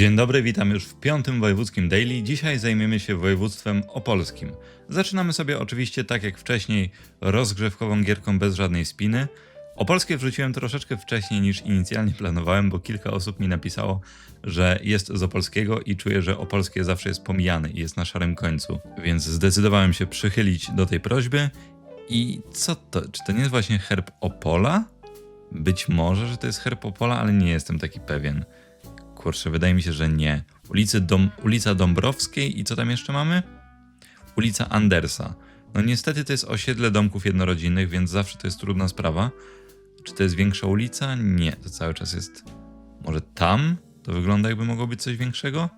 Dzień dobry, witam już w piątym wojewódzkim daily. Dzisiaj zajmiemy się województwem opolskim. Zaczynamy sobie oczywiście tak jak wcześniej rozgrzewkową gierką bez żadnej spiny. Opolskie wrzuciłem troszeczkę wcześniej niż inicjalnie planowałem, bo kilka osób mi napisało, że jest z opolskiego i czuję, że opolskie zawsze jest pomijane i jest na szarym końcu. Więc zdecydowałem się przychylić do tej prośby. I co to? Czy to nie jest właśnie herb Opola? Być może, że to jest herb Opola, ale nie jestem taki pewien. Kurczę, wydaje mi się, że nie. Ulicy Dom, ulica Dąbrowskiej i co tam jeszcze mamy? Ulica Andersa. No niestety to jest osiedle domków jednorodzinnych, więc zawsze to jest trudna sprawa. Czy to jest większa ulica? Nie, to cały czas jest. Może tam? To wygląda jakby mogło być coś większego?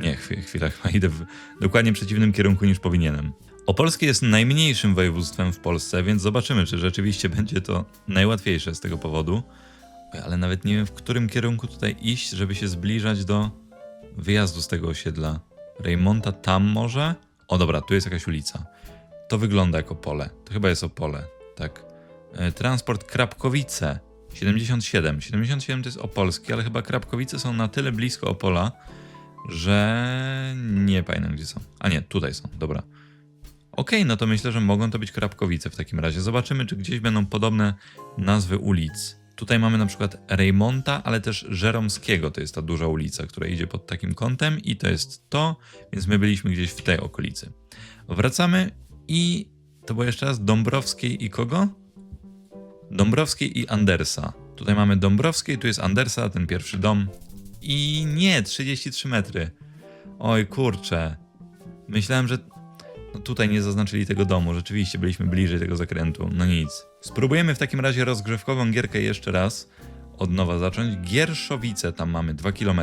Nie, chwila, chyba idę w dokładnie przeciwnym kierunku niż powinienem. Opolskie jest najmniejszym województwem w Polsce, więc zobaczymy, czy rzeczywiście będzie to najłatwiejsze z tego powodu. Ale nawet nie wiem, w którym kierunku tutaj iść, żeby się zbliżać do wyjazdu z tego osiedla. Rejmonta tam może? O dobra, tu jest jakaś ulica. To wygląda jako pole. To chyba jest Opole, tak. E, transport Krapkowice 77. 77 to jest Opolski, ale chyba Krapkowice są na tyle blisko Opola, że nie pamiętam gdzie są. A nie, tutaj są, dobra. Okej, no to myślę, że mogą to być Krapkowice w takim razie. Zobaczymy, czy gdzieś będą podobne nazwy ulic. Tutaj mamy na przykład Rejmonta, ale też Żeromskiego, to jest ta duża ulica, która idzie pod takim kątem i to jest to, więc my byliśmy gdzieś w tej okolicy. Wracamy i to było jeszcze raz Dąbrowskiej i kogo? Dąbrowskiej i Andersa. Tutaj mamy Dąbrowskiej, tu jest Andersa, ten pierwszy dom. I nie, 33 metry. Oj kurczę. Myślałem, że tutaj nie zaznaczyli tego domu. Rzeczywiście byliśmy bliżej tego zakrętu. No nic. Spróbujemy w takim razie rozgrzewkową gierkę jeszcze raz. Od nowa zacząć. Gierszowice, tam mamy 2 km.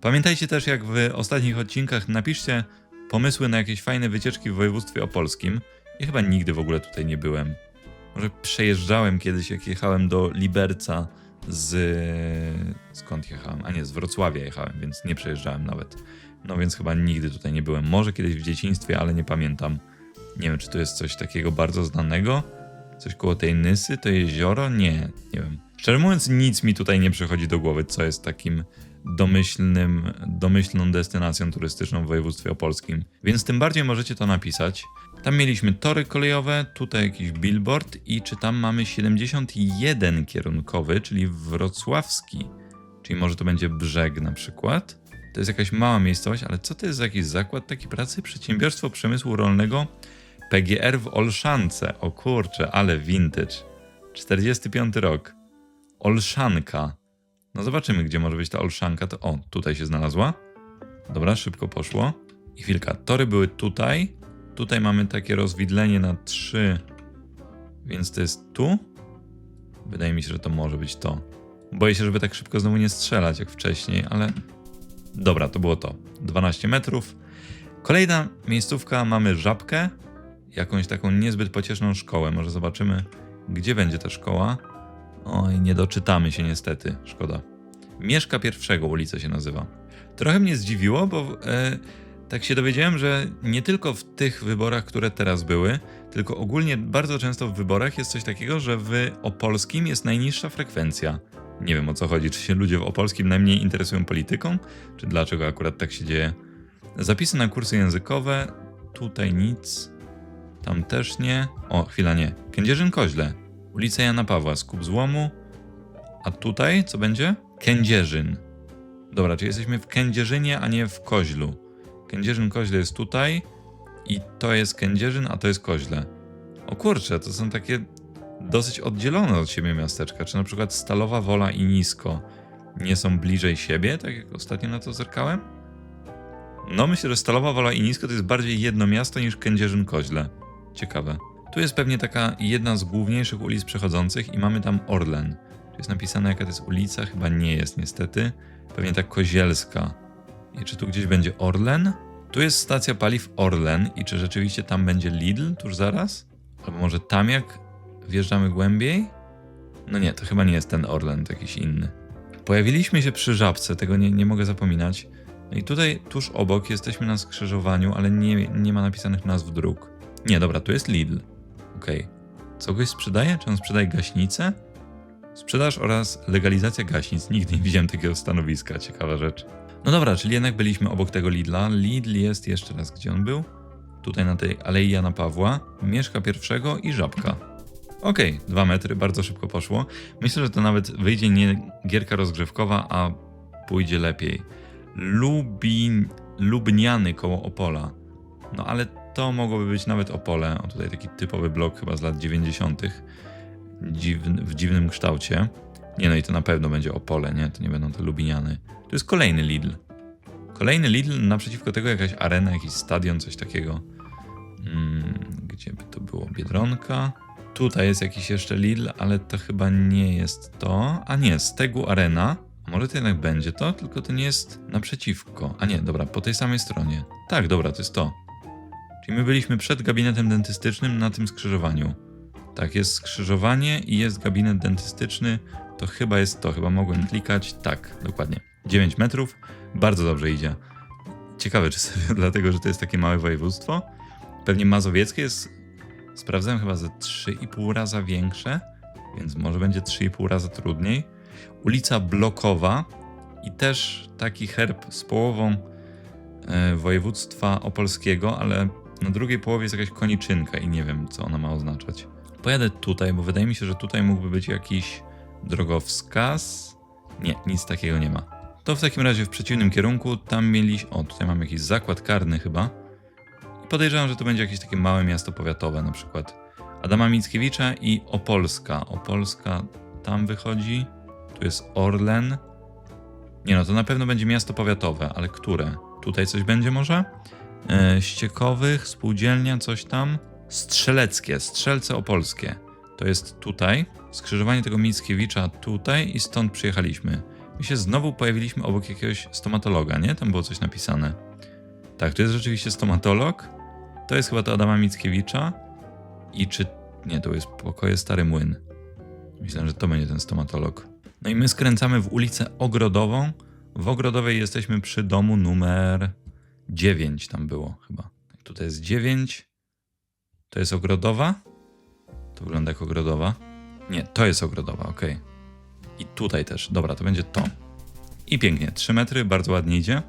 Pamiętajcie też, jak w ostatnich odcinkach, napiszcie pomysły na jakieś fajne wycieczki w województwie opolskim. Ja chyba nigdy w ogóle tutaj nie byłem. Może przejeżdżałem kiedyś, jak jechałem do Liberca z. Skąd jechałem? A nie, z Wrocławia jechałem, więc nie przejeżdżałem nawet. No więc chyba nigdy tutaj nie byłem. Może kiedyś w dzieciństwie, ale nie pamiętam. Nie wiem, czy to jest coś takiego bardzo znanego. Coś koło tej Nysy, to jezioro? Nie, nie wiem. Szczerze mówiąc, nic mi tutaj nie przychodzi do głowy, co jest takim domyślnym, domyślną destynacją turystyczną w województwie opolskim. Więc tym bardziej możecie to napisać. Tam mieliśmy tory kolejowe, tutaj jakiś billboard i czy tam mamy 71 kierunkowy, czyli wrocławski. Czyli może to będzie brzeg na przykład. To jest jakaś mała miejscowość, ale co to jest za jakiś zakład takiej pracy? Przedsiębiorstwo Przemysłu Rolnego PGR w Olszance. O kurczę, ale vintage. 45 rok. Olszanka. No zobaczymy, gdzie może być ta Olszanka. To o, tutaj się znalazła. Dobra, szybko poszło. I chwilka. Tory były tutaj. Tutaj mamy takie rozwidlenie na trzy. Więc to jest tu. Wydaje mi się, że to może być to. Boję się, żeby tak szybko znowu nie strzelać jak wcześniej, ale Dobra, to było to. 12 metrów. Kolejna miejscówka, mamy żabkę. Jakąś taką niezbyt pocieszną szkołę. Może zobaczymy, gdzie będzie ta szkoła. Oj, nie doczytamy się niestety. Szkoda. Mieszka pierwszego ulica się nazywa. Trochę mnie zdziwiło, bo e, tak się dowiedziałem, że nie tylko w tych wyborach, które teraz były, tylko ogólnie bardzo często w wyborach jest coś takiego, że w opolskim jest najniższa frekwencja. Nie wiem o co chodzi, czy się ludzie w Opolskim najmniej interesują polityką, czy dlaczego akurat tak się dzieje. Zapisy na kursy językowe, tutaj nic, tam też nie. O, chwila nie. Kędzierzyn-Koźle, ulica Jana Pawła, skup złomu. A tutaj co będzie? Kędzierzyn. Dobra, czy jesteśmy w Kędzierzynie, a nie w Koźlu. Kędzierzyn-Koźle jest tutaj i to jest Kędzierzyn, a to jest Koźle. O kurczę, to są takie dosyć oddzielone od siebie miasteczka, czy na przykład Stalowa Wola i Nisko nie są bliżej siebie, tak jak ostatnio na to zerkałem? No myślę, że Stalowa Wola i Nisko to jest bardziej jedno miasto niż Kędzierzyn-Koźle. Ciekawe. Tu jest pewnie taka jedna z główniejszych ulic przechodzących i mamy tam Orlen. Czy jest napisane jaka to jest ulica? Chyba nie jest niestety. Pewnie tak Kozielska. I czy tu gdzieś będzie Orlen? Tu jest stacja paliw Orlen i czy rzeczywiście tam będzie Lidl tuż zaraz? Albo może tam jak wjeżdżamy głębiej? No nie, to chyba nie jest ten Orlen, to jakiś inny. Pojawiliśmy się przy żabce, tego nie, nie mogę zapominać. No i tutaj tuż obok jesteśmy na skrzyżowaniu, ale nie, nie ma napisanych nazw dróg. Nie, dobra, tu jest Lidl. Okej. Okay. Co goś sprzedaje? Czy on sprzedaje gaśnicę? Sprzedaż oraz legalizacja gaśnic. Nigdy nie widziałem takiego stanowiska, ciekawa rzecz. No dobra, czyli jednak byliśmy obok tego Lidla. Lidl jest jeszcze raz, gdzie on był? Tutaj na tej Alei Jana Pawła. Mieszka pierwszego i Żabka. Okej, dwa metry, bardzo szybko poszło. Myślę, że to nawet wyjdzie nie gierka rozgrzewkowa, a pójdzie lepiej. Lubin, Lubniany koło Opola. No ale to mogłoby być nawet Opole. O, tutaj taki typowy blok chyba z lat 90. Dziwny, w dziwnym kształcie. Nie no i to na pewno będzie Opole, nie? To nie będą te Lubiniany. To jest kolejny Lidl. Kolejny Lidl, naprzeciwko tego jakaś arena, jakiś stadion, coś takiego. Mm, gdzie by to było? Biedronka. Tutaj jest jakiś jeszcze Lidl, ale to chyba nie jest to. A nie, Stegu Arena. Może to jednak będzie to, tylko to nie jest naprzeciwko. A nie, dobra, po tej samej stronie. Tak, dobra, to jest to. Czyli my byliśmy przed gabinetem dentystycznym na tym skrzyżowaniu. Tak, jest skrzyżowanie i jest gabinet dentystyczny. To chyba jest to, chyba mogłem klikać. Tak, dokładnie. 9 metrów, bardzo dobrze idzie. Ciekawe, czy sobie dlatego, że to jest takie małe województwo. Pewnie mazowieckie jest, sprawdzałem chyba ze 3,5 raza większe, więc może będzie 3,5 raza trudniej. Ulica Blokowa i też taki herb z połową e, województwa opolskiego, ale na drugiej połowie jest jakaś koniczynka i nie wiem, co ona ma oznaczać. Pojadę tutaj, bo wydaje mi się, że tutaj mógłby być jakiś drogowskaz. Nie, nic takiego nie ma. To w takim razie w przeciwnym kierunku, tam mieliśmy. O, tutaj mam jakiś zakład karny chyba. Podejrzewam, że to będzie jakieś takie małe miasto powiatowe, na przykład Adama Mickiewicza i Opolska. Opolska tam wychodzi. Tu jest Orlen. Nie no, to na pewno będzie miasto powiatowe, ale które? Tutaj coś będzie może? E, Ściekowych, spółdzielnia, coś tam. Strzeleckie, Strzelce Opolskie. To jest tutaj. Skrzyżowanie tego Mickiewicza tutaj i stąd przyjechaliśmy. My się znowu pojawiliśmy obok jakiegoś stomatologa, nie? Tam było coś napisane. Tak, to jest rzeczywiście stomatolog. To jest chyba to Adama Mickiewicza. I czy... Nie, to jest pokoje Stary Młyn. Myślę, że to będzie ten stomatolog. No i my skręcamy w ulicę Ogrodową. W Ogrodowej jesteśmy przy domu numer 9 tam było chyba. Tutaj jest 9. To jest Ogrodowa. To wygląda jak Ogrodowa. Nie, to jest Ogrodowa, ok. I tutaj też. Dobra, to będzie to. I pięknie. 3 metry, bardzo ładnie idzie.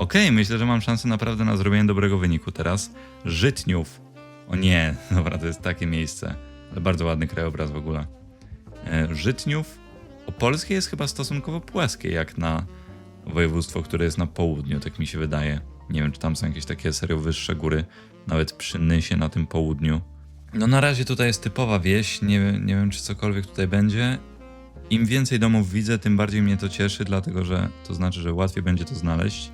Ok, myślę, że mam szansę naprawdę na zrobienie dobrego wyniku teraz. Żytniów. O nie, dobra, to jest takie miejsce. Ale bardzo ładny krajobraz w ogóle. E, Żytniów. Opolskie jest chyba stosunkowo płaskie, jak na województwo, które jest na południu, tak mi się wydaje. Nie wiem, czy tam są jakieś takie serio wyższe góry, nawet przy Nysie na tym południu. No na razie tutaj jest typowa wieś, nie, nie wiem czy cokolwiek tutaj będzie. Im więcej domów widzę, tym bardziej mnie to cieszy, dlatego że to znaczy, że łatwiej będzie to znaleźć.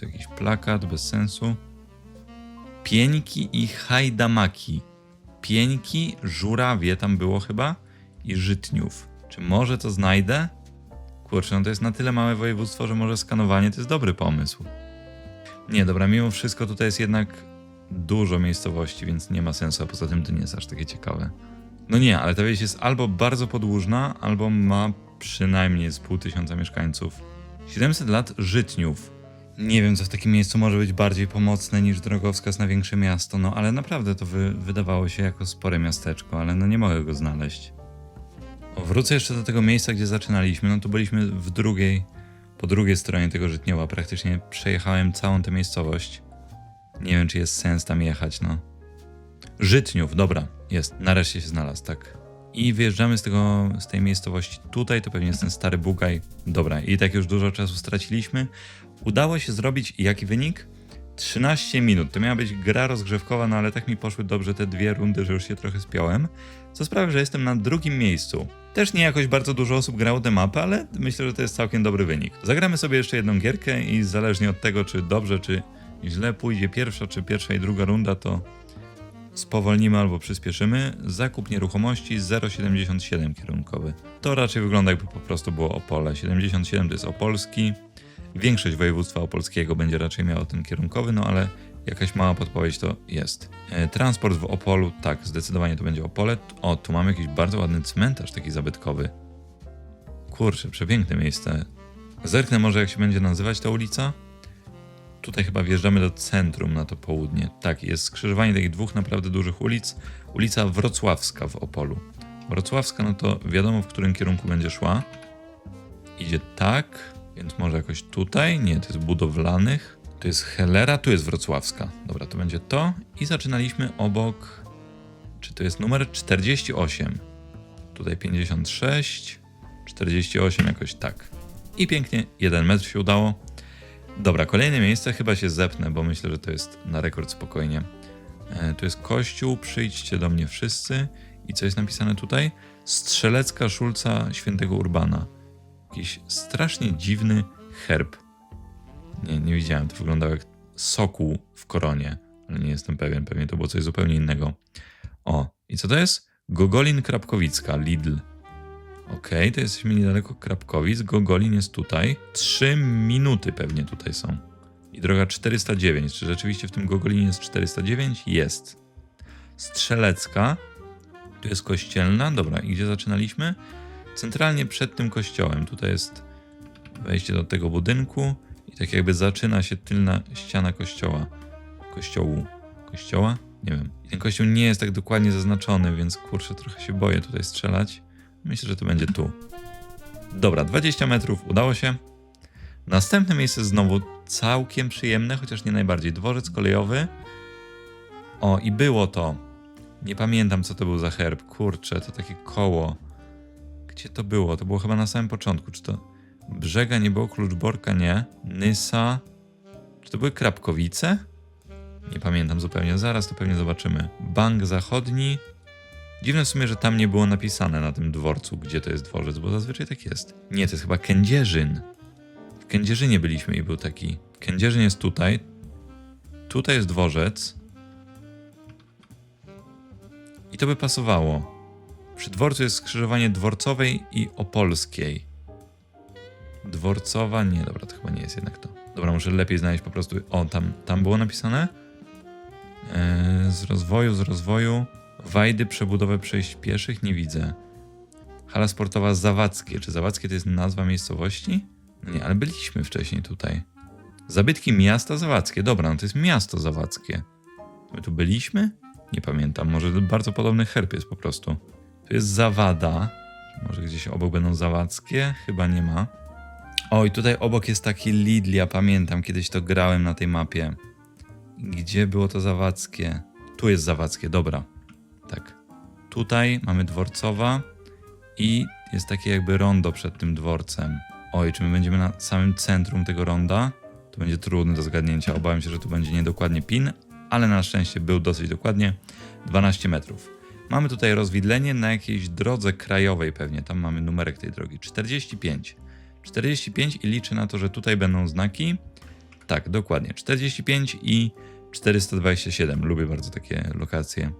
To jakiś plakat bez sensu. Pieńki i hajdamaki. Pieńki, żurawie tam było chyba i żytniów. Czy może to znajdę? Kurczę, no to jest na tyle małe województwo, że może skanowanie to jest dobry pomysł. Nie, dobra, mimo wszystko tutaj jest jednak dużo miejscowości, więc nie ma sensu, a poza tym to nie jest aż takie ciekawe. No nie, ale ta wieś jest albo bardzo podłużna, albo ma przynajmniej z pół tysiąca mieszkańców. 700 lat żytniów. Nie wiem, co w takim miejscu może być bardziej pomocne niż drogowskaz na większe miasto, no ale naprawdę to wy, wydawało się jako spore miasteczko, ale no nie mogę go znaleźć. Wrócę jeszcze do tego miejsca, gdzie zaczynaliśmy. No to byliśmy w drugiej, po drugiej stronie tego żytniowa. Praktycznie przejechałem całą tę miejscowość. Nie wiem, czy jest sens tam jechać, no. Żytniów, dobra, jest. Nareszcie się znalazł, tak. I wyjeżdżamy z, tego, z tej miejscowości tutaj, to pewnie jest ten stary Bugaj. Dobra, i tak już dużo czasu straciliśmy. Udało się zrobić jaki wynik? 13 minut. To miała być gra rozgrzewkowa, no ale tak mi poszły dobrze te dwie rundy, że już się trochę spiąłem. Co sprawia, że jestem na drugim miejscu. Też nie jakoś bardzo dużo osób grało tę mapę, ale myślę, że to jest całkiem dobry wynik. Zagramy sobie jeszcze jedną gierkę i zależnie od tego, czy dobrze, czy źle pójdzie pierwsza, czy pierwsza i druga runda, to spowolnimy albo przyspieszymy. Zakup nieruchomości 0,77 kierunkowy. To raczej wygląda jakby po prostu było Opole. 77 to jest Opolski. Większość województwa opolskiego będzie raczej miało ten kierunkowy, no ale jakaś mała podpowiedź to jest. E, transport w Opolu, tak, zdecydowanie to będzie Opole. O, tu mamy jakiś bardzo ładny cmentarz taki zabytkowy. Kurczę, przepiękne miejsce. Zerknę może jak się będzie nazywać ta ulica. Tutaj chyba wjeżdżamy do centrum na to południe. Tak, jest skrzyżowanie takich dwóch naprawdę dużych ulic. Ulica Wrocławska w Opolu. Wrocławska, no to wiadomo w którym kierunku będzie szła. Idzie tak. Więc może jakoś tutaj? Nie, to jest budowlanych. To jest Helera, tu jest wrocławska. Dobra, to będzie to. I zaczynaliśmy obok. Czy to jest numer 48? Tutaj 56, 48 jakoś tak. I pięknie, jeden metr się udało. Dobra, kolejne miejsce chyba się zepnę, bo myślę, że to jest na rekord spokojnie. E, tu jest kościół, przyjdźcie do mnie wszyscy. I co jest napisane tutaj? Strzelecka Szulca Świętego Urbana. Jakiś strasznie dziwny herb. Nie, nie widziałem, to wyglądało jak sokół w koronie, ale nie jestem pewien, pewnie to było coś zupełnie innego. O, i co to jest? Gogolin Krapkowicka, Lidl. Okej, to jesteśmy niedaleko Krapkowic. Gogolin jest tutaj. Trzy minuty pewnie tutaj są. I droga 409. Czy rzeczywiście w tym Gogolinie jest 409? Jest. Strzelecka. Tu jest kościelna. Dobra, i gdzie zaczynaliśmy? Centralnie przed tym kościołem. Tutaj jest wejście do tego budynku i tak jakby zaczyna się tylna ściana kościoła. Kościołu. Kościoła? Nie wiem. I ten kościół nie jest tak dokładnie zaznaczony, więc kurczę, trochę się boję tutaj strzelać. Myślę, że to będzie tu. Dobra, 20 metrów udało się. Następne miejsce znowu całkiem przyjemne, chociaż nie najbardziej. Dworzec kolejowy. O, i było to. Nie pamiętam, co to był za herb. Kurczę, to takie koło. Gdzie to było? To było chyba na samym początku. Czy to Brzega nie było, Kluczborka nie, Nysa. Czy to były Krapkowice? Nie pamiętam zupełnie. Zaraz to pewnie zobaczymy. Bank Zachodni. Dziwne w sumie, że tam nie było napisane na tym dworcu, gdzie to jest dworzec, bo zazwyczaj tak jest. Nie, to jest chyba Kędzierzyn. W Kędzierzynie byliśmy i był taki. Kędzierzyn jest tutaj. Tutaj jest dworzec. I to by pasowało. Przy dworcu jest skrzyżowanie dworcowej i opolskiej. Dworcowa, nie, dobra, to chyba nie jest jednak to. Dobra, muszę lepiej znaleźć po prostu. O, tam, tam było napisane. Eee, z rozwoju, z rozwoju. Wajdy, przebudowę przejść pieszych nie widzę. Hala sportowa Zawadzkie. Czy Zawadzkie to jest nazwa miejscowości? No nie, ale byliśmy wcześniej tutaj. Zabytki miasta Zawadzkie. Dobra, no to jest miasto Zawadzkie. My tu byliśmy? Nie pamiętam. Może bardzo podobny herb jest po prostu. Tu jest Zawada. Może gdzieś obok będą Zawadzkie? Chyba nie ma. Oj, tutaj obok jest taki Lidl, ja pamiętam, kiedyś to grałem na tej mapie. Gdzie było to Zawadzkie? Tu jest Zawadzkie, dobra. Tak. Tutaj mamy Dworcowa i jest takie jakby rondo przed tym dworcem. Oj, czy my będziemy na samym centrum tego ronda? To będzie trudne do zgadnięcia. Obawiam się, że tu będzie niedokładnie pin, ale na szczęście był dosyć dokładnie 12 metrów. Mamy tutaj rozwidlenie na jakiejś drodze krajowej pewnie. Tam mamy numerek tej drogi. 45. 45 i liczę na to, że tutaj będą znaki. Tak, dokładnie. 45 i 427. Lubię bardzo takie lokacje.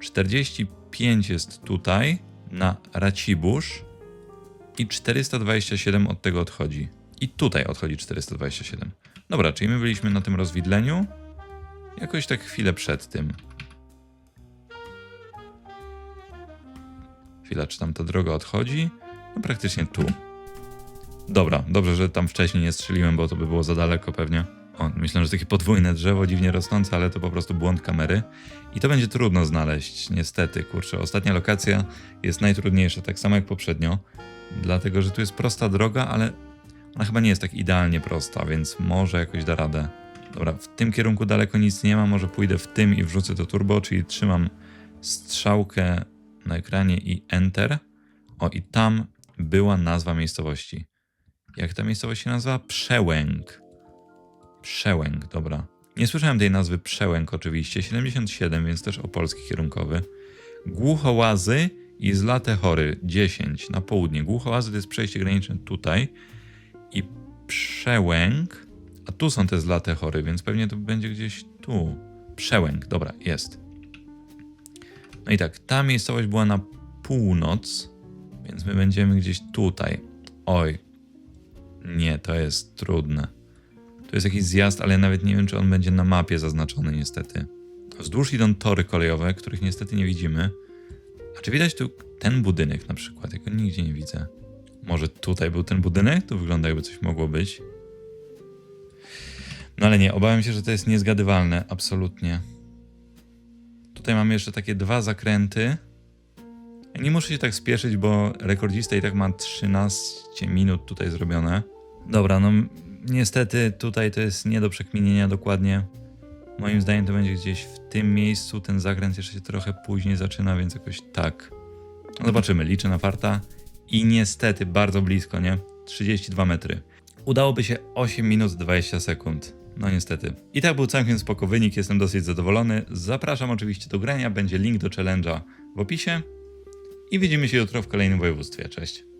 45 jest tutaj na Racibórz i 427 od tego odchodzi. I tutaj odchodzi 427. Dobra, czyli my byliśmy na tym rozwidleniu jakoś tak chwilę przed tym. Chwila, czy tam ta droga odchodzi? No praktycznie tu. Dobra, dobrze, że tam wcześniej nie strzeliłem, bo to by było za daleko pewnie. O, myślę, że takie podwójne drzewo, dziwnie rosnące, ale to po prostu błąd kamery. I to będzie trudno znaleźć, niestety, kurczę. Ostatnia lokacja jest najtrudniejsza, tak samo jak poprzednio. Dlatego, że tu jest prosta droga, ale ona chyba nie jest tak idealnie prosta, więc może jakoś da radę. Dobra, w tym kierunku daleko nic nie ma, może pójdę w tym i wrzucę to turbo, czyli trzymam strzałkę na ekranie i Enter. O, i tam była nazwa miejscowości. Jak ta miejscowość się nazywa? Przełęk. Przełęk, dobra. Nie słyszałem tej nazwy Przełęk oczywiście. 77, więc też opolski kierunkowy. Głuchołazy i Zlate Chory 10 na południe. Głuchołazy to jest przejście graniczne tutaj. I Przełęk, a tu są te Zlate Chory, więc pewnie to będzie gdzieś tu. Przełęk, dobra, jest. No i tak, ta miejscowość była na północ, więc my będziemy gdzieś tutaj. Oj, nie, to jest trudne. To jest jakiś zjazd, ale nawet nie wiem, czy on będzie na mapie zaznaczony, niestety. Wzdłuż idą tory kolejowe, których niestety nie widzimy. A czy widać tu ten budynek na przykład? Ja go nigdzie nie widzę. Może tutaj był ten budynek? To wygląda jakby coś mogło być. No ale nie, obawiam się, że to jest niezgadywalne, absolutnie. Tutaj mamy jeszcze takie dwa zakręty. Nie muszę się tak spieszyć, bo rekordzista i tak ma 13 minut tutaj zrobione. Dobra, no niestety tutaj to jest nie do przekminienia dokładnie. Moim zdaniem to będzie gdzieś w tym miejscu. Ten zakręt jeszcze się trochę później zaczyna, więc jakoś tak. No Zobaczymy, liczę na farta. I niestety bardzo blisko, nie? 32 metry. Udałoby się 8 minut 20 sekund. No niestety. I tak był całkiem spoko wynik, jestem dosyć zadowolony. Zapraszam oczywiście do grania, będzie link do challenge'a w opisie. I widzimy się jutro w kolejnym województwie. Cześć.